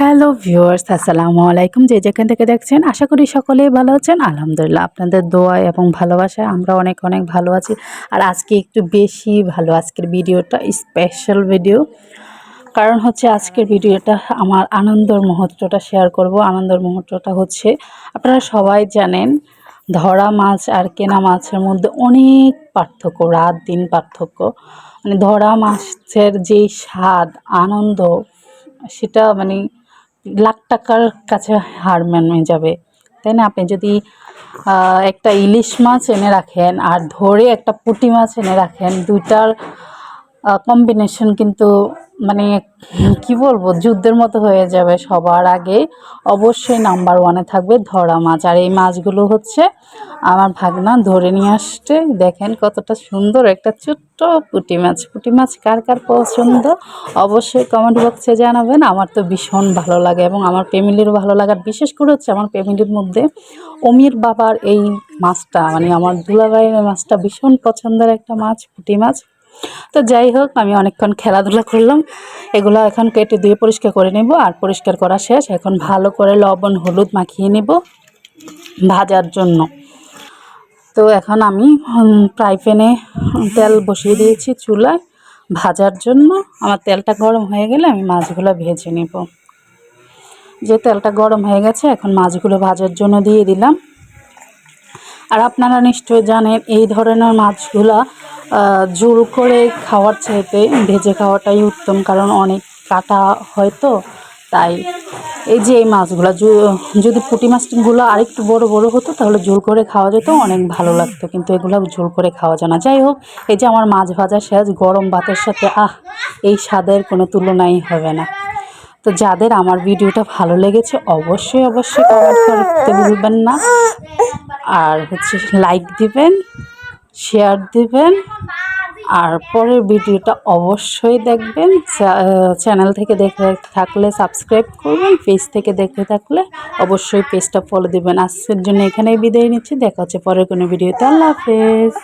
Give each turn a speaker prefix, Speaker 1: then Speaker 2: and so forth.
Speaker 1: Hello viewers, আসসালামু আলাইকুম। যে যেখান থেকে দেখছেন, আশা করি সকলেই ভালো আছেন। আলহামদুলিল্লাহ, আপনাদের দোয়া এবং ভালোবাসায় আমরা অনেক অনেক ভালো আছি। আর আজকে একটু বেশি ভালো, আজকের ভিডিওটা স্পেশাল ভিডিও কারণ হচ্ছে আজকের ভিডিওটা আমার আনন্দর মুহূর্তটা শেয়ার করব। আনন্দর মুহূর্তটা হচ্ছে, আপনারা সবাই জানেন, ধরা মাছ আর কেনা মাছের মধ্যে অনেক পার্থক্য, রাত দিন পার্থক্য। মানে ধরা মাছের যেই স্বাদ, আনন্দ সেটা মানে লাখ টাকার কাছে হার মেনে যাবে। তাই না? আপনি যদি একটা ইলিশ মাছ এনে রাখেন আর ধরে একটা পুঁটি মাছ এনে রাখেন, দুইটার কম্বিনেশন কিন্তু মানে কি বলব, যুদ্ধের মতো হয়ে যাবে সবার আগে। অবশ্যই নাম্বার ওয়ানে থাকবে ধরা মাছ। আর এই মাছগুলো হচ্ছে আমার ভাগনা ধরে নিয়ে আসছে। দেখেন কতটা সুন্দর একটা ছোট্ট পুঁটি মাছ। পুঁটি মাছ কার কার পছন্দ? অবশ্যই কমেন্ট বক্সে জানাবেন। আমার তো ভীষণ ভালো লাগে এবং আমার ফ্যামিলিরও ভালো লাগার, বিশেষ করে হচ্ছে আমার ফ্যামিলির মধ্যে অমির বাবার এই মাছটা মানে আমার দুলাভাইয়ের মাছটা ভীষণ পছন্দের একটা মাছ, পুঁটি মাছ। তো যাই হোক, আমি অনেকক্ষণ খেলাধুলা করলাম। এগুলো এখন কেটে দিয়ে পরিষ্কার করে নেব আর পরিষ্কার করা শেষ। এখন ভালো করে লবণ, হলুদ মাখিয়ে নেব ভাজার জন্য। তো এখন আমি ফ্রাই প্যানে তেল বসিয়ে দিয়েছি চুলায় ভাজার জন্য। আমার তেলটা গরম হয়ে গেলে আমি মাছগুলো ভেজে নেব। যে তেলটা গরম হয়ে গেছে, এখন মাছগুলো ভাজার জন্য দিয়ে দিলাম। আর আপনারা নিশ্চয়ই জানেন, এই ধরনের মাছগুলা ঝোল করে খাওয়ার চাইতে ভেজে খাওয়াটাই উত্তম, কারণ অনেক কাটা হয় তো, তাই এই যে এই মাছগুলো যদি পুঁটি মাছগুলো আরেকটু বড় বড় হতো, তাহলে ঝোল করে খাওয়া যেত, অনেক ভালো লাগতো, কিন্তু এগুলো ঝোল করে খাওয়া যায় না। যাই হোক, এই যে আমার মাছ ভাজা শেষ, গরম ভাতের সাথে, আহ, এই স্বাদের কোনো তুলনাই হবে না। তো যাদের আমার ভিডিওটা ভালো লেগেছে, অবশ্যই অবশ্যই কমেন্ট করতে ভুলবেন না। আর হচ্ছে লাইক দিবেন শেয়ার দিবেন। আর পরের ভিডিওটা অবশ্যই দেখবেন। চ্যানেল থেকে দেখে থাকলে সাবস্ক্রাইব করবেন। পেজ থেকে দেখে থাকলে অবশ্যই পেজটা ফলো দিবেন। আজকের জন্য এখানেই বিদায় নিচ্ছি। দেখা হচ্ছে পরের কোনো ভিডিওতে। আল্লাহ হাফেজ।